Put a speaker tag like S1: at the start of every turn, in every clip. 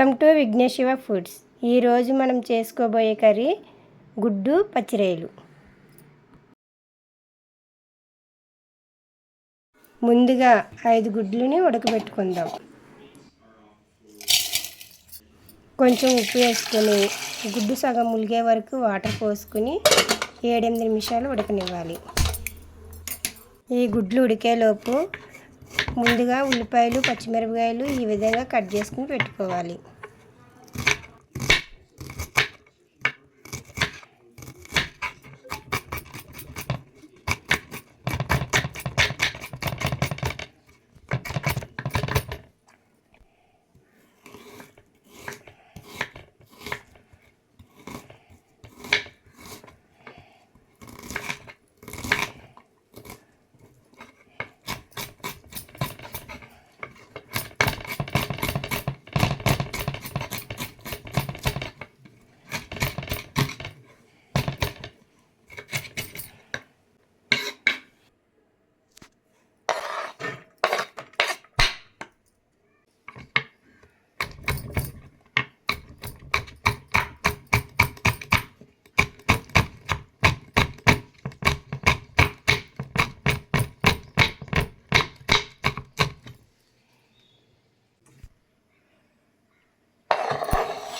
S1: Welcome to విఘ్నేశివ foods. ఈరోజు మనం చేసుకోబోయే కర్రీ గుడ్డు పచ్చిరేలు. ముందుగా ఐదు గుడ్లని ఉడకబెట్టుకుందాం. కొంచెం ఉప్పు వేసుకొని గుడ్డు సగం ములిగే వరకు వాటర్ పోసుకుని ఏడెనిమిది నిమిషాలు ఉడకనివ్వాలి. ఈ గుడ్లు ఉడికేలోపు ముందుగా ఉల్లిపాయలు పచ్చిమిరపకాయలు ఈ విధంగా కట్ చేసుకుని పెట్టుకోవాలి.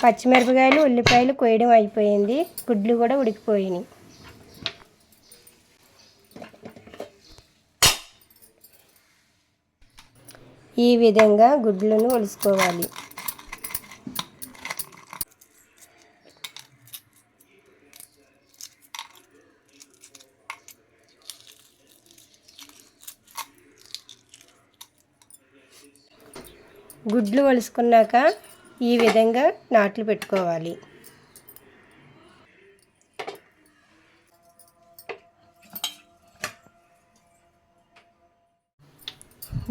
S1: పచ్చిమిరపకాయలు ఉల్లిపాయలు కోయడం అయిపోయింది. గుడ్లు కూడా ఉడికిపోయినాయి. ఈ విధంగా గుడ్లను ఒలుసుకోవాలి. గుడ్లు ఒలుసుకున్నాక ఈ విధంగా నాట్లు పెట్టుకోవాలి.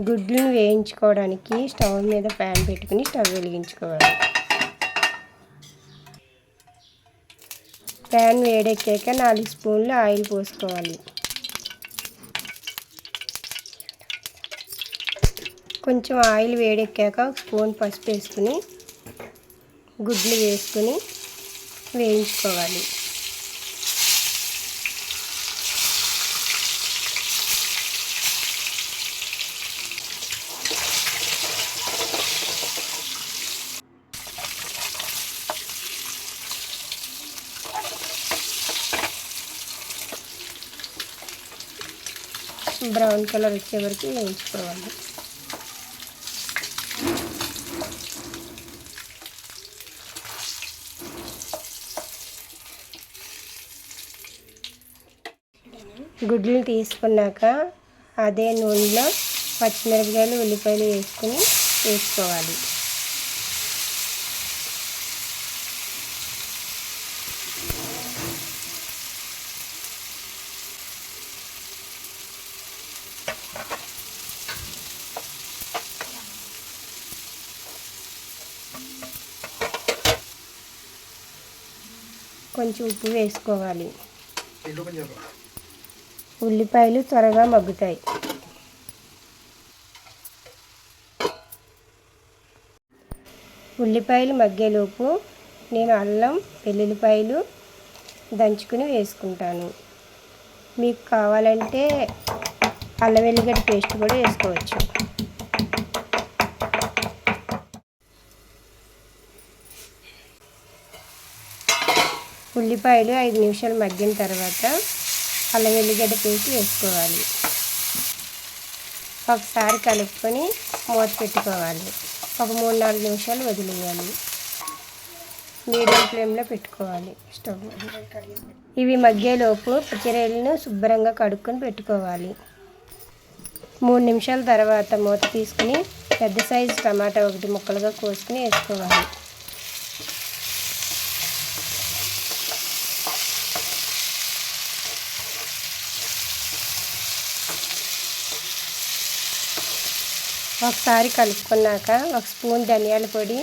S1: గుడ్లను వేయించుకోవడానికి స్టవ్ మీద ప్యాన్ పెట్టుకుని స్టవ్ వెలిగించుకోవాలి. ప్యాన్ వేడెక్కాక నాలుగు స్పూన్లు ఆయిల్ పోసుకోవాలి. కొంచెం ఆయిల్ వేడెక్కాక ఒక స్పూన్ పసుపు వేసుకుని గుడ్లు వేసుకుని వేయించుకోవాలి. బ్రౌన్ కలర్ వచ్చే వరకు వేయించుకోవాలి. గుడ్లు తీసుకున్నాక అదే నూనెలో పచ్చిమిరపకాయలు ఉల్లిపాయలు వేసుకుని వేసుకోవాలి. కొంచెం ఉప్పు వేసుకోవాలి. ఉల్లిపాయలు త్వరగా మగ్గుతాయి. ఉల్లిపాయలు మగ్గేలోపు నేను అల్లం వెల్లుల్లిపాయలు దంచుకుని వేసుకుంటాను. మీకు కావాలంటే అల్లం వెల్లిగడ్డ పేస్ట్ కూడా వేసుకోవచ్చు. ఉల్లిపాయలు ఐదు నిమిషాలు మగ్గిన తర్వాత అల్లం వెల్లిగడ్డ పేస్ట్ వేసుకోవాలి. ఒకసారి కలుపుకొని మూత పెట్టుకోవాలి. ఒక మూడు నాలుగు నిమిషాలు వదిలేయాలి. మీడియం ఫ్లేమ్లో పెట్టుకోవాలి. స్టవ్. ఇవి మగ్గేలోపు పచ్చిరేలను శుభ్రంగా కడుక్కొని పెట్టుకోవాలి. మూడు నిమిషాల తర్వాత మూత తీసుకుని పెద్ద సైజు టమాటా ఒకటి ముక్కలుగా కోసుకుని వేసుకోవాలి. ఒకసారి కలుపుకున్నాక ఒక స్పూన్ ధనియాల పొడి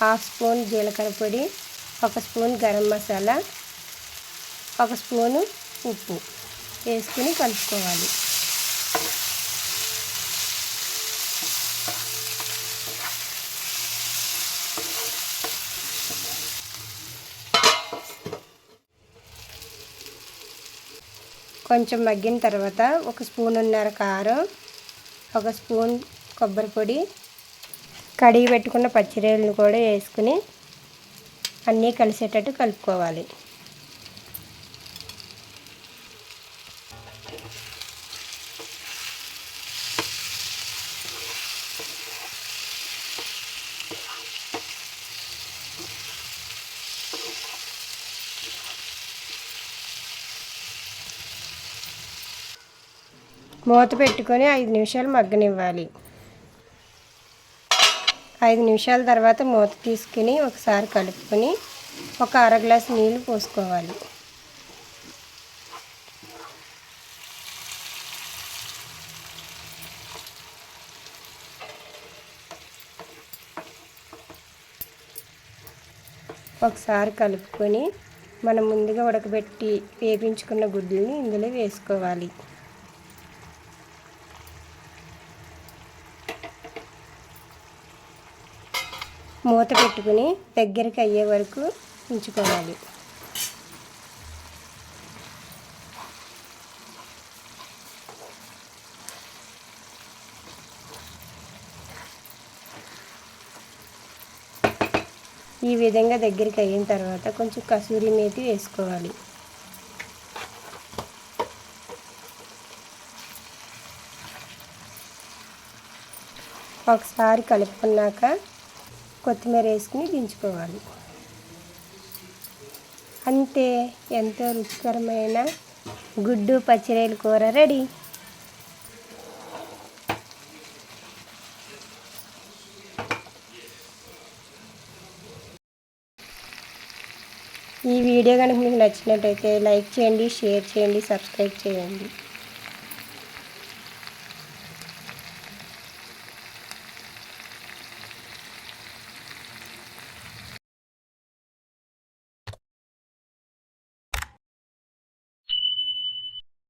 S1: హాఫ్ స్పూన్ జీలకర్ర పొడి ఒక స్పూన్ గరం మసాలా ఒక స్పూను ఉప్పు వేసుకుని కలుపుకోవాలి. కొంచెం మగ్గిన తర్వాత ఒక స్పూన్ ఉన్నర కారం ఒక స్పూన్ కొబ్బరి పొడి కడిగి పెట్టుకున్న పచ్చిరేలను కూడా వేసుకుని అన్నీ కలిసేటట్టు కలుపుకోవాలి. మూత పెట్టుకొని ఐదు నిమిషాలు మగ్గనివ్వాలి. ఐదు నిమిషాల తర్వాత మూత తీసుకుని ఒకసారి కలుపుకొని ఒక అర గ్లాస్ నీళ్ళు పోసుకోవాలి. ఒకసారి కలుపుకొని మనం ముందుగా ఉడకబెట్టి వేపించుకున్న గుడ్లని ఇందులో వేసుకోవాలి. మూత పెట్టుకుని దగ్గరికి అయ్యే వరకు ఉంచుకోవాలి. ఈ విధంగా దగ్గరికి అయిన తర్వాత కొంచెం కసూరి మేతి వేసుకోవాలి. ఒకసారి కలుపుకున్నాక కొత్తిమీర వేసుకుని దించుకోవాలి. అంతే ఎంతో రుచికరమైన గుడ్డు పచ్చిరేలు కూర రెడీ. ఈ వీడియో కనుక మీకు నచ్చినట్టయితే లైక్ చేయండి షేర్ చేయండి సబ్స్క్రైబ్ చేయండి.